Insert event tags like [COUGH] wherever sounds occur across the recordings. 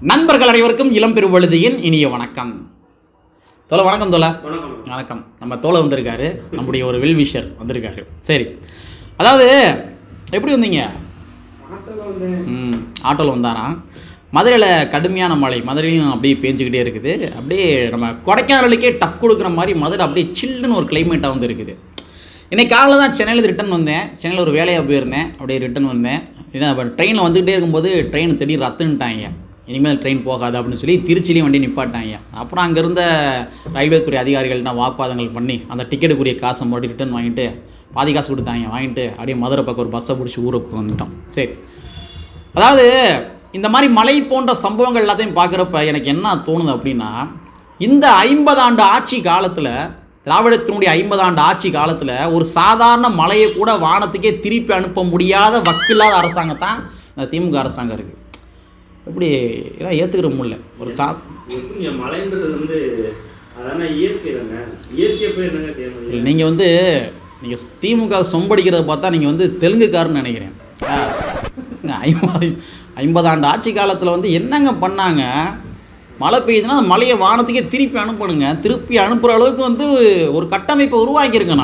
நண்பர்கள் அனைவருக்கும் இளம் பெருவழுதியின் இனிய வணக்கம். தோல வணக்கம் தோல வணக்கம். நம்ம தோலை வந்திருக்காரு. நம்முடைய ஒரு வெல்விஷர் வந்திருக்காரு. சரி. அதாவது எப்படி வந்தீங்க? ம் ஆட்டோவில் வந்தாராம். மதுரையில் கடுமையான மழை. மதுரையும் அப்படியே பேஞ்சுக்கிட்டே இருக்குது. அப்படியே நம்ம கொடைக்கானலுக்கே டஃப் கொடுக்குற மாதிரி மதுரை அப்படியே சில்லுன்னு ஒரு கிளைமேட்டாக வந்து இருக்குது. இன்றைக்கி காலையில் தான் சென்னையில் ரிட்டன் வந்தேன். சென்னையில் ஒரு வேலையாக போயிருந்தேன். அப்படியே ரிட்டன் வந்தேன். ஏன்னா ட்ரெயினில் வந்துக்கிட்டே இருக்கும்போது ட்ரெயின் திடீர் ரத்துன்ட்டாங்க இனிமேல் ட்ரெயின் போகாது அப்படின்னு சொல்லி திருச்சிலையும் வண்டி நிப்பாட்டாங்க அப்புறம் அங்கே இருந்த ரயில்வே துறை அதிகாரிகள்ட்ட வாக்குவாதங்கள் பண்ணி அந்த டிக்கெட்டுக்குரிய காசை மறுபடியும் ரிட்டன் வாங்கிட்டு பாதி காசு கொடுத்தாங்க. வாங்கிட்டு அப்படியே மதுரை பக்கம் ஒரு பஸ்ஸை பிடிச்சி ஊருக்கு வந்துட்டோம். சரி. அதாவது இந்த மாதிரி மலை போன்ற சம்பவங்கள் எல்லாத்தையும் பார்க்குறப்ப எனக்கு என்ன தோணுது அப்படின்னா இந்த ஐம்பது ஆண்டு ஆட்சி காலத்தில் திராவிடத்தினுடைய ஐம்பது ஆண்டு ஆட்சி காலத்தில் ஒரு சாதாரண மலையை கூட வானத்துக்கே திருப்பி அனுப்ப முடியாத வக்கில்லாத அரசாங்கத்தான் இந்த திமுக அரசாங்கம் இருக்குது எப்படி இதெல்லாம் ஏற்றுக்கிற முடியல ஒரு சா மலைன்றது வந்து இயற்கை தானே? இயற்கையை போய் என்னங்க செய்ய முடியும்? நீங்கள் வந்து நீங்கள் திமுக சொம்படிக்கிறத பார்த்தா நீங்கள் வந்து தெலுங்குக்காரன்னு நினைக்கிறேன். ஆ, ஐம்பது ஐம்பதாண்டு ஆட்சி காலத்தில் வந்து என்னங்க பண்ணாங்க? மழை பெய்யுதுன்னா அந்த மழையை வானத்துக்கே திருப்பி அனுப்பணுங்க. திருப்பி அனுப்புகிற அளவுக்கு வந்து ஒரு கட்டமைப்பை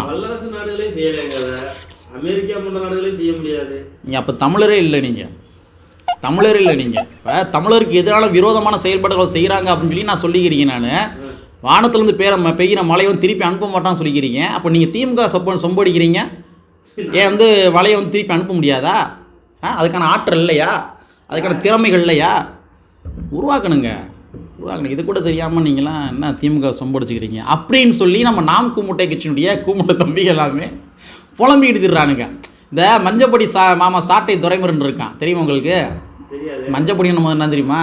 வல்லரசு நாடுகளே செய்யலைங்க அதை. அமெரிக்கா போன்ற நாடுகளே செய்ய முடியாது. நீங்கள் அப்போ தமிழரே இல்லை நீங்கள் தமிழர் இல்லை நீங்கள் இப்போ தமிழருக்கு எதிரான விரோதமான செயல்பாடுகள் செய்கிறாங்க அப்படின்னு சொல்லி நான் சொல்லிக்கிறீங்க நான். வானத்துலேருந்து பேர பெய்கிற மழையை வந்து திருப்பி அனுப்ப மாட்டான்னு சொல்லிக்கிறீங்க. அப்போ நீங்கள் திமுக சொப்ப சொம்படிக்கிறீங்க. ஏன் வந்து மழையை வந்து திருப்பி அனுப்ப முடியாதா? ஆ அதுக்கான ஆற்றல் இல்லையா? அதுக்கான திறமைகள் இல்லையா? உருவாக்கணுங்க. உருவாக்கணும். இது கூட தெரியாமல் நீங்களாம் என்ன திமுக சொம்படிச்சுக்கிறீங்க? அப்படின்னு சொல்லி நம்ம நாம் கூமுட்டை கட்சியினுடைய கூமுட்டை தம்பிகள் எல்லாமே புலம்பி திடுறானுங்க இந்த மஞ்சப்படி சா மாமா சாட்டை துரைமுருகன் இருக்கான். தெரியுமா உங்களுக்கு? தெரியாது. மஞ்சப்படி நம்ம என்ன தெரியுமா?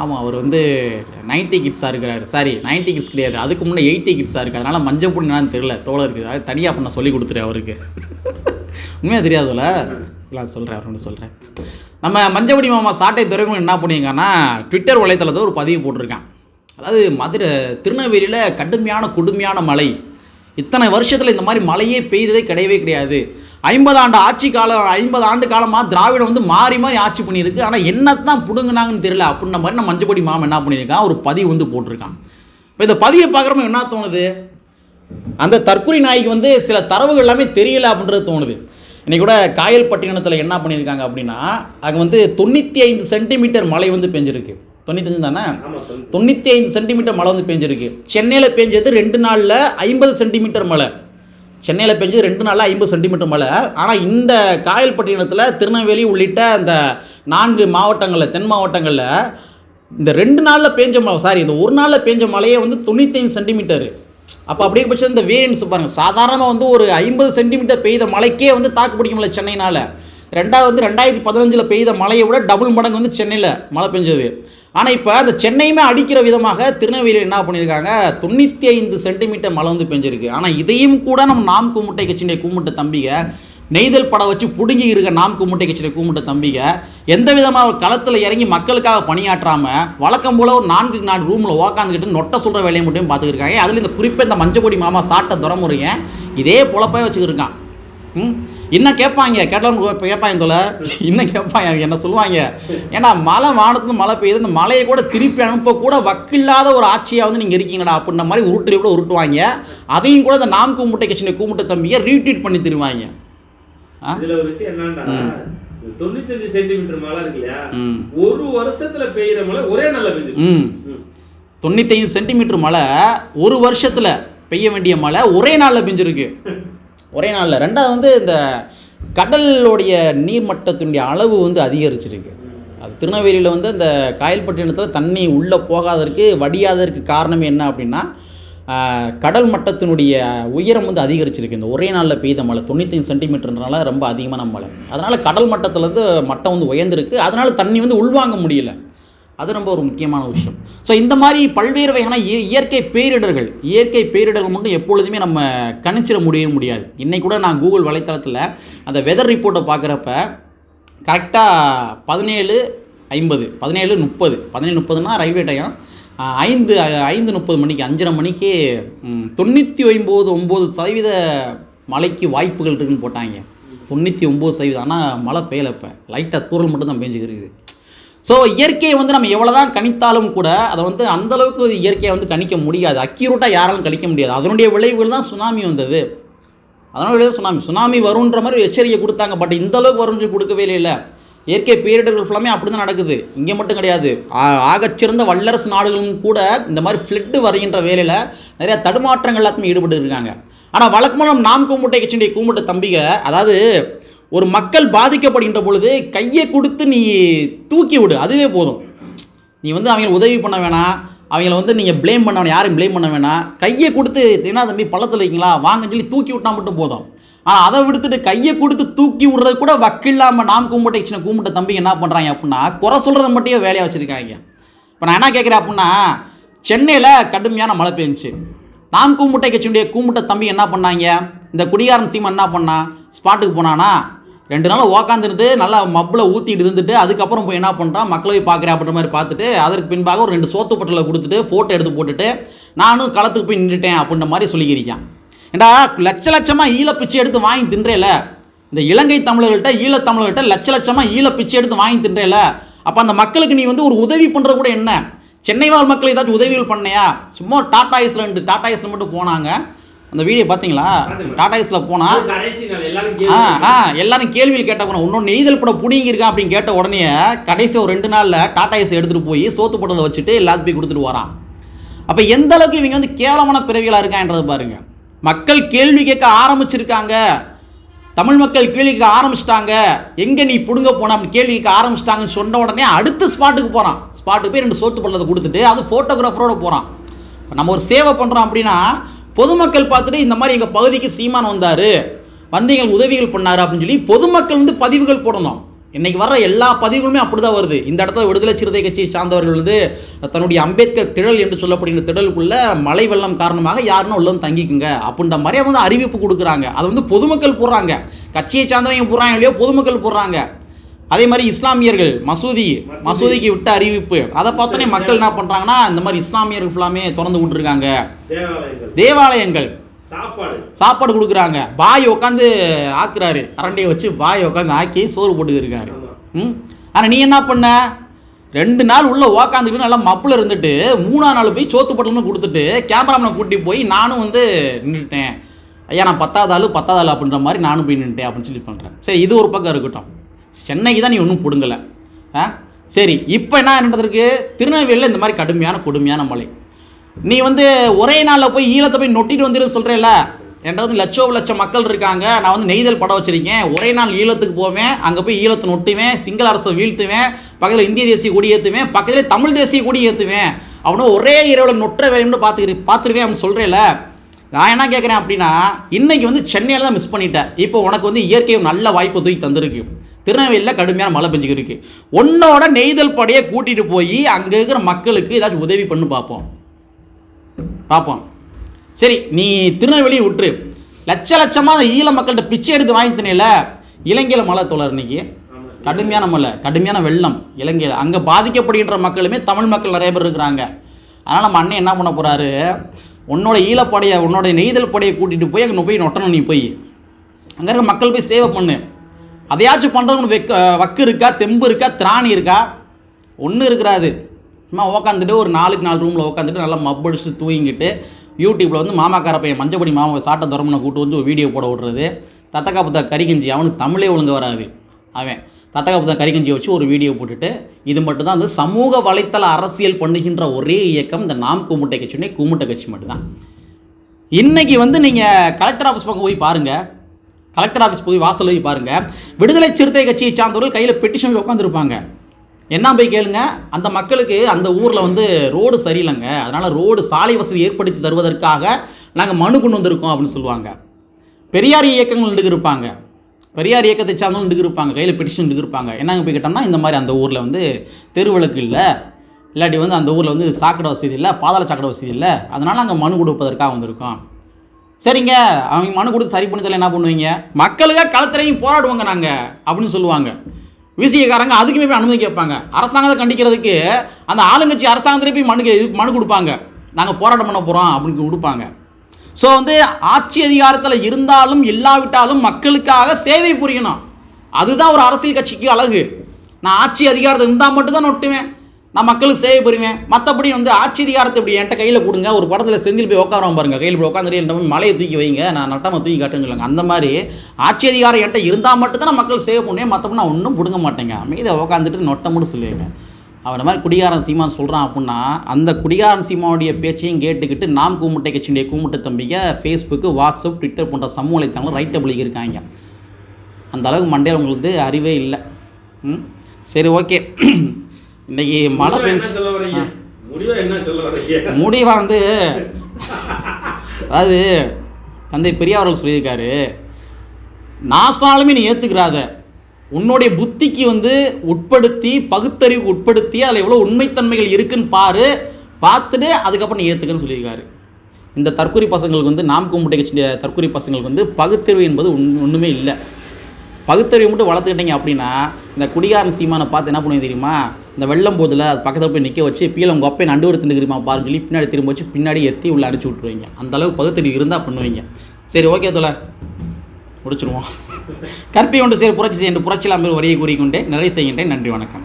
ஆமாம் அவர் வந்து நைன்டி கிட்ஸாக இருக்கிறாரு. சாரி நைன்டி கிட்ஸ் கிடையாது. அதுக்கு முன்னே எயிட்டி கிட்ஸாக இருக்குது அதனால் மஞ்சள் பொடி என்னன்னு தெரியல. தோலை இருக்குது. அது தனியாக பண்ண சொல்லி கொடுத்துரு அவருக்கு. [LAUGHS] உண்மையாக தெரியாதுல்ல? இல்லை சொல்கிறேன் அவர்கிட்ட சொல்கிறேன் நம்ம மஞ்சப்படி மாமா சாட்டை துறைமுகம் என்ன பண்ணியிருக்காங்கன்னா ட்விட்டர் வலைத்தளத்தில் ஒரு பதிவு போட்டிருக்கான். அதாவது மதுரை திருநெல்வேலியில் கடுமையான கொடுமையான மழை. இத்தனை வருஷத்தில் இந்த மாதிரி மழையே பெய்ததே கிடையவே கிடையாது. ஐம்பது ஆண்டு ஆட்சி காலம் ஐம்பது ஆண்டு காலமாக திராவிடம் வந்து மாறி மாறி ஆட்சி பண்ணியிருக்கு. ஆனால் என்னத்தான் பிடுங்குனாங்கன்னு தெரியல. அப்படின்ன மாதிரி நம்ம மஞ்சப்படி மாமன் என்ன பண்ணியிருக்கான்? ஒரு பதிவு வந்து போட்டிருக்கான். இப்போ இந்த பதிவை பார்க்குறப்ப என்ன தோணுது? அந்த தற்கொலை நாய்க்கு வந்து சில தரவுகள் எல்லாமே தெரியல அப்படின்றது தோணுது. இன்னைக்கு கூட காயல்பட்டினத்தில் என்ன பண்ணியிருக்காங்க அப்படின்னா அங்கே வந்து தொண்ணூற்றி ஐந்து சென்டிமீட்டர் மழை வந்து பெஞ்சிருக்கு. தொண்ணூத்தஞ்சு தானே. தொண்ணூற்றி ஐந்து சென்டிமீட்டர் மழை வந்து பெஞ்சிருக்கு. சென்னையில் பெஞ்சது ரெண்டு நாளில் ஐம்பது சென்டிமீட்டர் மழை. சென்னையில் பெஞ்சது ரெண்டு நாளில் ஐம்பது சென்டிமீட்டர் மழை. ஆனால் இந்த காயல்பட்டினத்தில் திருநெல்வேலி உள்ளிட்ட அந்த நான்கு மாவட்டங்களில் தென் மாவட்டங்களில் இந்த ரெண்டு நாளில் பேஞ்ச மழை சாரி இந்த ஒரு நாளில் பேஞ்ச மழையே வந்து தொண்ணூத்தைந்து சென்டிமீட்டர் அப்போ அப்படியே பட்சம் இந்த வேரியன்ஸ் பாருங்கள் சாதாரணமாக வந்து ஒரு ஐம்பது சென்டிமீட்டர் பெய்த மழைக்கே வந்து தாக்கு பிடிக்க முடியல சென்னையினால். ரெண்டாவது வந்து ரெண்டாயிரத்தி பதினஞ்சில் பெய்த மழையை விட டபுள் மடங்கு வந்து சென்னையில் மழை பெஞ்சது. ஆனால் இப்போ அந்த சென்னையுமே அடிக்கிற விதமாக திருநெல்வேலியில் என்ன பண்ணியிருக்காங்க தொண்ணூற்றி ஐந்து சென்டிமீட்டர் மழை வந்து பெஞ்சிருக்கு. ஆனால் இதையும் கூட நம்ம நாம் கூமுட்டை கட்சியினுடைய கூமுட்டை தம்பிக நெய்தல் படம் வச்சு பிடுங்கி இருக்க நாம் கும்முட்டை கட்சியினுடைய கூமுட்டை தம்பிக எந்த விதமாக களத்தில் இறங்கி மக்களுக்காக பணியாற்றாமல் வழக்கம் போல ஒரு நான்கு நாலு ரூமில் உக்காந்துக்கிட்டு நொட்டை சொல்கிற வேலையை மட்டும் பார்த்துக்கிருக்காங்க அதில் இந்த குறிப்பாக இந்த மஞ்சப்பொடி மாமா சாட்டை துறமுறைங்க இதே பொழப்பே வச்சுக்கிருக்கான் ம்? இன்னும் கேட்பாங்க. கேட்டாலும் இப்போ கேட்பாங்க தோல இன்னும் கேட்பாங்க. என்ன சொல்லுவாங்க? ஏன்னா மழை வானத்துலேருந்து மழை பெய்யுது. இந்த மழையை கூட திருப்பி அனுப்ப கூட வக்கில்லாத ஒரு ஆட்சியாக வந்து நீங்கள் இருக்கீங்கடா அப்படின்ற மாதிரி உருட்டுல கூட உருட்டுவாங்க. அதையும் கூட இந்த நாம் கூமுட்டை கட்சியின கூமுட்டை தம்பியை ரீட்வீட் பண்ணி தருவாங்க. இதுல ஒரு விஷயம் என்னன்னா தொண்ணூத்தஞ்சு சென்டிமீட்டர் மழை இருக்கு இல்லையா? ம். ஒரு வருஷத்துல பெய்யுற மழை ஒரே நாள்ல பெஞ்சு ம். தொண்ணூத்தைந்து சென்டிமீட்டர் மழை ஒரு வருஷத்தில் பெய்ய வேண்டிய மழை ஒரே நாளில் பெஞ்சிருக்கு. ஒரே நாளில். ரெண்டாவது வந்து இந்த கடலுடைய நீர்மட்டத்தினுடைய அளவு வந்து அதிகரிச்சிருக்கு. அது திருநெல்வேலியில் வந்து இந்த காயல்பட்டினத்தில் தண்ணி உள்ளே போகாததற்கு வடியாததற்கு காரணம் என்ன அப்படின்னா கடல் மட்டத்தினுடைய உயரம் வந்து அதிகரிச்சிருக்கு. இந்த ஒரே நாளில் பெய்த மழை தொண்ணூத்தஞ்சு சென்டிமீட்டர்னால ரொம்ப அதிகமான மழை. அதனால் கடல் மட்டத்துலேருந்து மட்டம் வந்து உயர்ந்திருக்கு. அதனால் தண்ணி வந்து உள்வாங்க முடியல. அது ரொம்ப ஒரு முக்கியமான விஷயம். ஸோ இந்த மாதிரி பல்வேறு வகையான இய- இயற்கை பேரிடர்கள் இயற்கை பேரிடர்கள் மட்டும் எப்பொழுதுமே நம்ம கணிச்சிட முடியவே முடியாது. இன்றைக்கூட கூட நான் கூகுள் வலைத்தளத்தில் அந்த வெதர் ரிப்போர்ட்டை பார்க்குறப்ப கரெக்டாக பதினேழு ஐம்பது பதினேழு முப்பது பதினேழு முப்பதுனா ரயில்வே டயம் ஐந்து ஐந்து முப்பது மணிக்கு அஞ்சரை மணிக்கு தொண்ணூற்றி ஒம்பது ஒம்பது சதவீத மழைக்கு வாய்ப்புகள் இருக்குதுன்னு போட்டாங்க. தொண்ணூற்றி ஒம்பது சதவீதம். ஆனால் மழை பெய்யலை இப்போ. லைட்டாக தூரல் மட்டும் தான் பெஞ்சுக்கிருக்கு ஸோ இயற்கையை வந்து நம்ம எவ்வளோதான் கணித்தாலும் கூட அதை வந்து அந்தளவுக்கு இயற்கையை வந்து கணிக்க முடியாது. அக்யூரேட்டாக யாராலும் கணிக்க முடியாது. அதனுடைய விளைவுகள் தான் சுனாமி வந்தது. அதனால சுனாமி. சுனாமி வருன்ற மாதிரி எச்சரிக்கை கொடுத்தாங்க. பட் இந்த அளவுக்கு வரும்னு கொடுக்கவே இல்லை இயற்கை பேரிடர்கள் ஃபுல்லாமே அப்படி தான் நடக்குது. இங்கே மட்டும் கிடையாது. ஆகச்சிறந்த வல்லரசு நாடுகளும் கூட இந்த மாதிரி ஃப்ளட்டு வருகின்ற வேலையில் நிறைய தடுமாற்றங்கள் எல்லாத்துமே ஈடுபட்டு இருக்காங்க ஆனால் வழக்கமாக நாம் கும்பிட்டை கட்சியுடைய கும்பிட்ட தம்பிக அதாவது ஒரு மக்கள் பாதிக்கப்படுகின்ற பொழுது கையை கொடுத்து நீ தூக்கி விடு. அதுவே போதும். நீ வந்து அவங்களை உதவி பண்ண வேணாம். அவங்கள வந்து நீங்கள் ப்ளேம் பண்ண வேணாம். யாரையும் ப்ளேம் பண்ண வேணாம். கையை கொடுத்து என்ன தம்பி பள்ளத்தில் இருக்கீங்களா? வாங்கன்னு சொல்லி தூக்கி விட்டா மட்டும் போதும். ஆனால் அதை விடுத்துட்டு கையை கொடுத்து தூக்கி விடுறது கூட வக்கில்லாமல் நாம் கும்பிட்ட சின்ன கும்பிட்ட தம்பி என்ன பண்ணுறாங்க அப்படின்னா குறை சொல்கிறத மட்டும் வேலையாக வச்சுருக்காங்க. இப்போ நான் என்ன கேட்குறேன் அப்படின்னா சென்னையில் கடுமையான மழை பெஞ்சிச்சு. நாம் கும்பிட்டை கட்சியுடைய கும்பிட்ட தம்பி என்ன பண்ணாங்க? இந்த குடிகாரன் சீமா என்ன பண்ணா? ஸ்பாட்டுக்கு போனானா? ரெண்டு நாள் உக்காந்துட்டு நல்லா மப்பில் ஊற்றிட்டு இருந்துட்டு அதுக்கப்புறம் போய் என்ன பண்ணுறான் மக்களை போய் பார்க்குறேன் அப்படின்ற மாதிரி பார்த்துட்டு அதற்கு பின்பாக ஒரு ரெண்டு சோத்து பட்டலை கொடுத்துட்டு ஃபோட்டோ எடுத்து போட்டுட்டு நானும் களத்துக்கு போய் நின்றுட்டேன் அப்படின்ற மாதிரி சொல்லிக்கிறீங்க ஏண்டா லட்ச லட்சமாக ஈழ பிச்சை எடுத்து வாங்கி தின்றேல? இந்த இலங்கை தமிழர்கள்ட்ட ஈழத் தமிழர்கள்ட்ட லட்ச லட்சமாக ஈழ பிச்சை எடுத்து வாங்கி தின்றேல? அப்போ அந்த மக்களுக்கு நீ வந்து ஒரு உதவி பண்ணுறது கூட என்ன? சென்னை வாழ் மக்கள் ஏதாச்சும் உதவிகள் பண்ணையா? சும்மா டாடா ஐஸ்லண்டு டாடா ஐஸ்ல மட்டும் போனாங்க. அந்த வீடியோ பார்த்தீங்களா டாடா ஐஸ்ல போனால் ஆ ஆ எல்லாரும் கேள்வியில் கேட்ட போனோம் இன்னொன்று நெய்தல் படம் புடிங்கி இருக்கா அப்படின்னு கேட்ட உடனே கடைசி ஒரு ரெண்டு நாளில் டாடா ஏஸ் எடுத்துகிட்டு போய் சோத்து பட்டதை வச்சுட்டு எல்லாத்துக்கும் போய் கொடுத்துட்டு வரான். அப்போ எந்த அளவுக்கு இவங்க வந்து கேவலமான பிறவிகளாக இருக்கான்றதை பாருங்க. மக்கள் கேள்வி கேட்க ஆரம்பிச்சிருக்காங்க. தமிழ் மக்கள் கேள்வி கேட்க ஆரம்பிச்சிட்டாங்க. எங்கே நீ பிடுங்க போன அப்படி கேள்வி கேட்க ஆரம்பிச்சிட்டாங்கன்னு சொன்ன உடனே அடுத்த ஸ்பாட்டுக்கு போகிறான் ஸ்பாட்டுக்கு போய் ரெண்டு சோத்து பள்ளத்தை கொடுத்துட்டு அது ஃபோட்டோகிராஃபரோட போகிறான் நம்ம ஒரு சேவை பண்ணுறோம் அப்படின்னா பொதுமக்கள் பார்த்துட்டு இந்த மாதிரி எங்கள் பகுதிக்கு சீமான் வந்தார் வந்து எங்களுக்கு உதவிகள் பண்ணார் அப்படின்னு சொல்லி பொதுமக்கள் வந்து பதிவுகள் போடணும். இன்றைக்கி வர்ற எல்லா பதிவுகளுமே அப்படி தான் வருது. இந்த இடத்துல விடுதலை சிறுத்தை கட்சியை சார்ந்தவர்கள் வந்து தன்னுடைய அம்பேத்கர் திடல் என்று சொல்லப்படுகிற திடலுக்குள்ள மழை வெள்ளம் காரணமாக யாருன்னா உள்ள வந்து தங்கிக்குங்க. அப்படின்ற மாதிரி வந்து அறிவிப்பு கொடுக்குறாங்க. அதை வந்து பொதுமக்கள் போடுறாங்க. கட்சியை சார்ந்தவங்க போடுறாங்க இல்லையோ பொதுமக்கள் போடுறாங்க. அதே மாதிரி இஸ்லாமியர்கள் மசூதி மசூதிக்கு விட்ட அறிவிப்பு. அதை பார்த்தோன்னே மக்கள் என்ன பண்ணுறாங்கன்னா இந்த மாதிரி இஸ்லாமியர்கள் ஃபுல்லாமே திறந்து விட்டுருக்காங்க தேவாலயங்கள். சாப்பாடு. சாப்பாடு கொடுக்குறாங்க. பாய் உட்காந்து ஆக்குறாரு. கரண்டியை வச்சு பாய் உட்காந்து ஆக்கி சோறு போட்டுக்கிருக்காரு. ம்? ஆனால் நீ என்ன பண்ண? ரெண்டு நாள் உள்ள உக்காந்துக்கிட்டு நல்லா மப்பில் இருந்துட்டு மூணாம் நாள் போய் சோத்து பட்டலம்னு கொடுத்துட்டு கேமராமனை கூட்டி போய் நானும் வந்து நின்றுட்டேன் ஐயா நான் பத்தாவது ஆள் பத்தாவது ஆள் அப்படின்ற மாதிரி நானும் போய் நின்றுட்டேன் அப்படின்னு சொல்லி பண்ணுறேன் சரி இது ஒரு பக்கம் இருக்கட்டும். சென்னைக்கு தான் நீ ஒன்றும் பிடுங்கலை. ஆ? சரி இப்போ என்ன நடந்திருக்கு திருநெல்வேலியில் இந்த மாதிரி கடுமையான கொடுமையான மழை. நீ வந்து ஒரே நாளில் போய் ஈழத்தை போய் நொட்டிட்டு வந்துடு சொல்கிறேல்ல என்கிட்ட வந்து லட்சோ லட்சம் மக்கள் இருக்காங்க. நான் வந்து நெய்தல் படம் வச்சுருக்கேன். ஒரே நாள் ஈழத்துக்கு போவேன். அங்கே போய் ஈழத்தை நொட்டுவேன். சிங்கள அரசை வீழ்த்துவேன். பக்கத்தில் இந்திய தேசிய கொடி ஏற்றுவேன் பக்கத்தில் தமிழ் தேசிய கொடி ஏற்றுவேன் அவனும் ஒரே இரவில் நொற்ற வேணும்னு பார்த்துக்கிறி பார்த்துருவேன் அப்படின்னு சொல்கிறேல்ல நான் என்ன கேட்குறேன் அப்படின்னா இன்றைக்கி வந்து சென்னையில் தான் மிஸ் பண்ணிட்டேன். இப்போ உனக்கு வந்து இயற்கை நல்ல வாய்ப்பு தூக்கி தந்திருக்கு. திருநெல்வேலியில் கடுமையான மழை பெஞ்சுக்கிட்டு இருக்கு. உன்னோட நெய்தல் படையை கூட்டிகிட்டு போய் அங்கே இருக்கிற மக்களுக்கு ஏதாச்சும் உதவி பண்ணு பார்ப்போம் பார்ப்போம் சரி நீ திருநெல்வேலியை விட்டுரு. லட்ச லட்சமாக அந்த ஈழ மக்கள்கிட்ட பிச்சை எடுத்து வாங்கி தினையில இலங்கையில் மழை தோழர் இன்னைக்கு. கடுமையான மழை கடுமையான வெள்ளம் இலங்கையில். அங்கே பாதிக்கப்படுகின்ற மக்களுமே தமிழ் மக்கள் நிறைய பேர் இருக்கிறாங்க. அதனால் நம்ம அண்ணன் என்ன பண்ண போகிறாரு உன்னோட ஈழப்படையை உன்னோட நெய்தல் படையை கூட்டிகிட்டு போய் அங்கே போய் நொட்டணும் நீ போய். அங்கே இருக்க மக்கள் போய் சேவை பண்ணு. அதையாச்சும் பண்ணுறவங்க வெக்க வக்கு இருக்கா தெம்பு இருக்கா திராணி இருக்கா? ஒன்றும் இருக்கிறாது. சும்மா உக்காந்துட்டு ஒரு நாலுக்கு நாலு ரூமில் உட்காந்துட்டு நல்லா மப்படிச்சு தூங்கிட்டு யூடியூப்பில் வந்து மாமாக்கார பையன் மஞ்சப்படி மாமா சாட்டை தரமனை கூட்டு வந்து ஒரு வீடியோ போட விடுறது. தத்தக்கா புத்தா கறிகஞ்சி அவனுக்கு தமிழே ஒழுங்கு வராது. அவன் தத்தக்கா புத்தா கறிகஞ்சி வச்சு ஒரு வீடியோ போட்டுட்டு இது மட்டும்தான் வந்து சமூக வலைத்தள அரசியல் பண்ணுகின்ற ஒரே இயக்கம் இந்த நாம் கூமுட்டை கட்சினே கூமுட்டை கட்சி மட்டும்தான். இன்றைக்கி வந்து நீங்கள் கலெக்டர் ஆஃபீஸ் பக்கம் போய் பாருங்கள் கலெக்டர் ஆஃபீஸ் போய் வாசல் போய் பாருங்கள் விடுதலை சிறுத்தை கட்சியை சார்ந்தவர்கள் கையில் பெட்டிஷன் உட்காந்துருப்பாங்க என்ன போய் கேளுங்க? அந்த மக்களுக்கு அந்த ஊரில் வந்து ரோடு சரியில்லைங்க. அதனால் ரோடு சாலை வசதி ஏற்படுத்தி தருவதற்காக நாங்கள் மனு கொண்டு வந்திருக்கோம் அப்படின்னு சொல்லுவாங்க. பெரியார் இயக்கங்கள் நின்றுக்கிருப்பாங்க. பெரியார் இயக்கத்தை சார்ந்தவங்க நின்றுக்கிருப்பாங்க. கையில் பெட்டிஷன் நின்றுக்கிருப்பாங்க. என்னங்க போய் கேட்டோம்னா இந்த மாதிரி அந்த ஊரில் வந்து தெருவிளக்கு இல்லை. இல்லாட்டி வந்து அந்த ஊரில் வந்து சாக்கடை வசதி இல்லை பாதாள சாக்கடை வசதி இல்லை. அதனால் நாங்கள் மனு கொடுப்பதற்காக வந்திருக்கோம். சரிங்க அவங்க மனு கொடுத்து சரி பண்ணி தரல என்ன பண்ணுவீங்க? மக்களுக்காக களத்திலையும் போராடுவாங்க நாங்கள் அப்படின்னு சொல்லுவாங்க. விசியக்காரங்க அதுக்குமே போய் அனுமதி கேட்பாங்க. அரசாங்கத்தை கண்டிக்கிறதுக்கு அந்த ஆளுங்கட்சி அரசாங்கத்திலே போய் மனு மனு கொடுப்பாங்க. நாங்கள் போராட்டம் பண்ண போகிறோம் அப்படின்னு கொடுப்பாங்க. ஸோ வந்து ஆட்சி அதிகாரத்தில் இருந்தாலும் இல்லாவிட்டாலும் மக்களுக்காக சேவை புரியணும். அதுதான் ஒரு அரசியல் கட்சிக்கு அழகு. நான் ஆட்சி அதிகாரத்தில் இருந்தால் மட்டும்தான் ஒட்டுவேன். நான் மக்களுக்கு சேவை புரிவேன். மற்றபடி வந்து ஆட்சி அதிகாரத்தை இப்படி என்கிட்ட கையில் கொடுங்க. ஒரு படத்தில் செந்தில் போய் உட்காரம் பாருங்க. கையில் போய் உட்காந்துட்டு மலையை தூக்கி வைங்க. நான் நட்டமாக தூக்கி காட்டுன்னு சொல்லுவாங்க. அந்த மாதிரி ஆட்சி அதிகாரம் என்கிட்ட இருந்தால் மட்டும்தான் நான் மக்கள் சேவை பண்ணுவேன் மற்றபடி நான் ஒன்றும் பிடுங்க மாட்டேங்க. அமைதியாக உட்காந்துட்டு நொட்டை மட்டும் சொல்லுவேங்க. அவன் மாதிரி குடிகாரன் சீமான் சொல்கிறான் அப்படின்னா அந்த குடிகாரன் சீமானுடைய பேச்சையும் கேட்டுக்கிட்டு நாம் கூமுட்டை கட்சியுடைய கூமுட்டை தம்பிங்க ஃபேஸ்புக்கு வாட்ஸ்அப் ட்விட்டர் போன்ற சமூக வலைத்தளங்கள் ரைட்டை டபுளுக்கு இருக்காங்க. அந்த அளவுக்கு மண்டையில் உங்களுக்கு அறிவே இல்லை. ம்? சரி ஓகே இன்னைக்கு மழை பெஞ்சு முடிவா வந்து அதாவது தந்தை பெரியார்கள் சொல்லியிருக்காரு. நான் சொன்னாலுமே நீ ஏற்றுக்கிறாத உன்னுடைய புத்திக்கு வந்து உட்படுத்தி பகுத்தறிவுக்கு உட்படுத்தி அதில் எவ்வளோ உண்மைத்தன்மைகள் இருக்குன்னு பாரு. பார்த்துட்டு அதுக்கப்புறம் நீ ஏற்றுக்கன்னு சொல்லியிருக்காரு. இந்த தற்கொலை பசங்களுக்கு வந்து நாம் கும்பிட்டை கட்சி தற்கொலை பசங்களுக்கு வந்து பகுத்தறிவு என்பது ஒன் ஒன்றுமே இல்லை. பகுத்தறிவு மட்டும் வளர்த்துக்கிட்டீங்க அப்படின்னா இந்த குடிகாரன் சீமானை பார்த்து என்ன பண்ணுவீங்க தெரியுமா? இந்த வெள்ளம் போதில் அது பக்கத்தில் போய் நிற்க வச்சு பீல உங்கள் அப்பையை நண்டு ஒரு திண்டுக்கிறீமா பாருங்க சொல்லி பின்னாடி திரும்ப வச்சு பின்னாடி எத்தி உள்ள அடிச்சு விட்ருவீங்க அந்த அளவுக்கு பகுத்தறிவு இருந்தால் பண்ணுவீங்க. சரி ஓகே தோல முடிச்சிருவோம். கற்பி ஒன்று சேர் புரட்சி செய்ய புரட்சிலாம் வரியை கூறிக்கொண்டே நிறைவு செய்கின்றேன். நன்றி வணக்கம்.